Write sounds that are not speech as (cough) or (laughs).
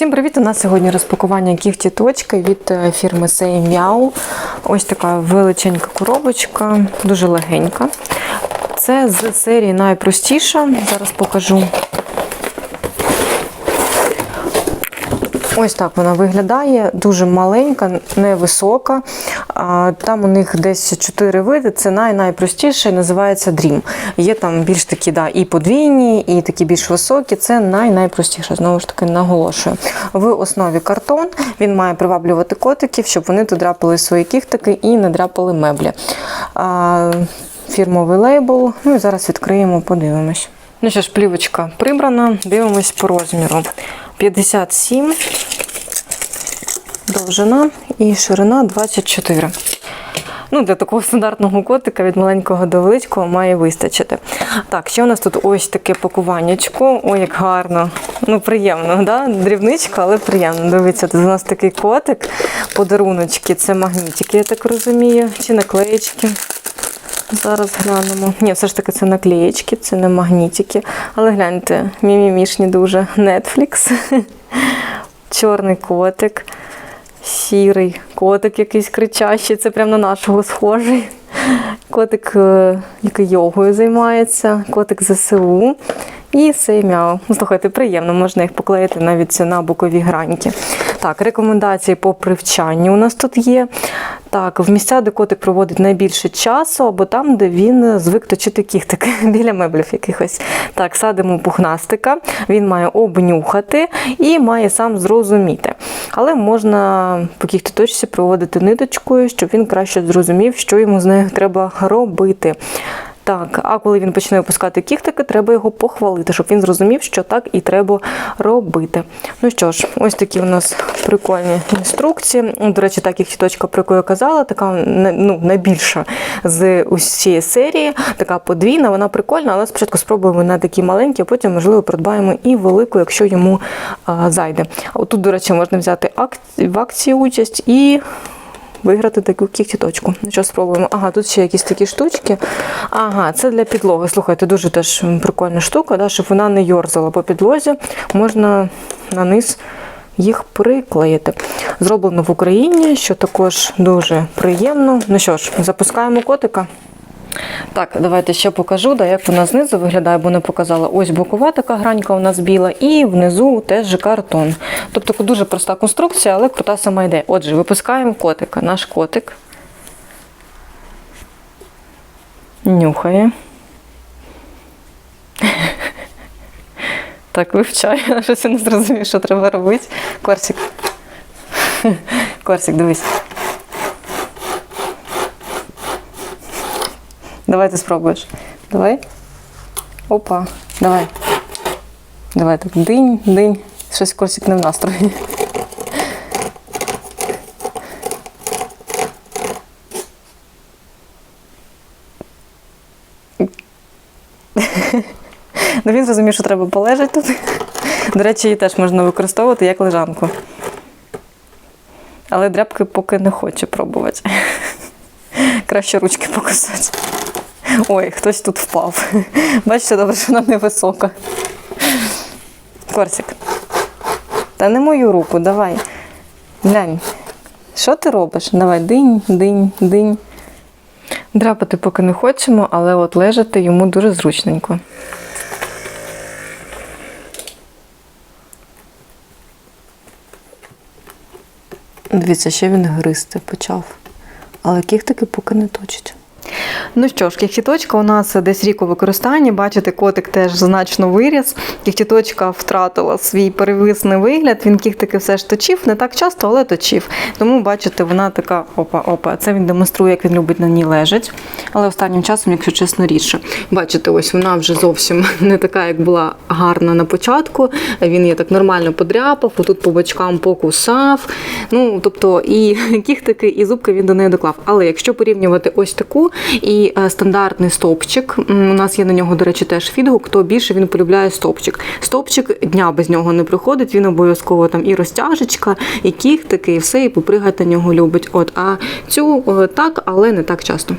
Всім привіт! У нас сьогодні розпакування Кіфті точки від е, фірми Say Meow. Ось така величенька коробочка, дуже легенька. Це з серії найпростіша. Зараз покажу. Ось так вона виглядає, дуже маленька, невисока. Там у них десь 4 види. Це най найпростіше, називається Dream. Є там більш такі, да, і подвійні, і такі більш високі. Це най найпростіше, знову ж таки, наголошую. В основі картон він має приваблювати котиків, щоб вони тут драпали свої кіхтики і не драпали меблі. Фірмовий лейбл. Ну і зараз відкриємо, подивимось. Ну що ж, плівочка прибрана, дивимось по розміру. 57 довжина і ширина 24. Ну, Для такого стандартного котика від маленького до великого має вистачити. Так, ще у нас тут ось таке пакуваннячко. Ой, як гарно. Ну, приємно, да? дрібничка, але приємно. Дивіться, тут у нас такий котик, подаруночки, це магнітики, я так розумію, чи наклеєчки. Зараз глянемо. Ні, все ж таки це наклеєчки, це не магнітики. Але гляньте, мімімішні дуже Netflix. (laughs) Чорний котик, сірий котик якийсь кричащий, це прямо на нашого схожий. Котик, е, який йогою займається, котик ЗСУ. І цей мяу. Слухайте, приємно, можна їх поклеїти навіть на бокові граньки. Так, рекомендації по привчанню у нас тут є. Так, в місця, де котик проводить найбільше часу, або там, де він звик точити кіхтики (laughs) біля меблів якихось. Так, садимо пухнастика, він має обнюхати і має сам зрозуміти. Але можна по кіхтоточці проводити ниточкою, щоб він краще зрозумів, що йому з нею треба робити. Так, а коли він почне опускати кіхтики, треба його похвалити, щоб він зрозумів, що так і треба робити. Ну що ж, ось такі у нас прикольні інструкції. До речі, так як тіточка, про яку я казала, така ну, найбільша з усієї серії, така подвійна, вона прикольна, але спочатку спробуємо на такі маленькі, а потім, можливо, придбаємо і велику, якщо йому а, зайде. А отут, до речі, можна взяти в акції участь і виграти таку кіхтіточку. Ну що, спробуємо. Ага, тут ще якісь такі штучки. Ага, це для підлоги. Слухайте, дуже теж прикольна штука, да, щоб вона не йорзала по підлозі. Можна на низ їх приклеїти. Зроблено в Україні, що також дуже приємно. Ну що ж, запускаємо котика. Так, давайте ще покажу, да, як вона знизу виглядає, бо не показала. Ось бокова така гранька у нас біла, і внизу теж картон. Тобто дуже проста конструкція, але крута сама ідея. Отже, випускаємо котика. Наш котик нюхає. (laughs) Так, вивчаю, щось я не зрозумів, що треба робити. Корсик. (laughs) Корсик, дивись. Давай ти спробуєш. Давай. Опа. Давай. Давай так. Динь, динь. Щось корсик не в настрої. Ну, він зрозумів, що треба полежати тут. До речі, її теж можна використовувати як лежанку. Але дряпки поки не хоче пробувати. Краще ручки покусати. Ой, хтось тут впав. Бачите, добре, що вона невисока. Корсик. Та не мою руку, давай. Глянь. Що ти робиш? Давай, динь, динь, динь. Драпати поки не хочемо, але от лежати йому дуже зручненько. Дивіться, ще він гристи почав. Але кіхтики поки не точить. Ну що ж, кіхтіточка у нас десь рік у використанні. Бачите, котик теж значно виріс. Кіхтіточка втратила свій перевисний вигляд. Він кіхтики все ж точив, не так часто, але точив. Тому, бачите, вона така опа-опа. Це він демонструє, як він любить на ній лежать. Але останнім часом, якщо чесно, рідше. Бачите, ось вона вже зовсім (laughs) не така, як була гарна на початку. Він її так нормально подряпав, отут по бочкам покусав. Ну, тобто і (laughs) кіхтики, і зубки він до неї доклав. Але якщо порівнювати ось таку і е, стандартний стовпчик. У нас є на нього, до речі, теж відгук, хто більше він полюбляє стовпчик. Стовпчик дня без нього не приходить, він обов'язково там і розтяжечка, і кіхтики, і все, і попригати на нього любить. От, А цю так, але не так часто.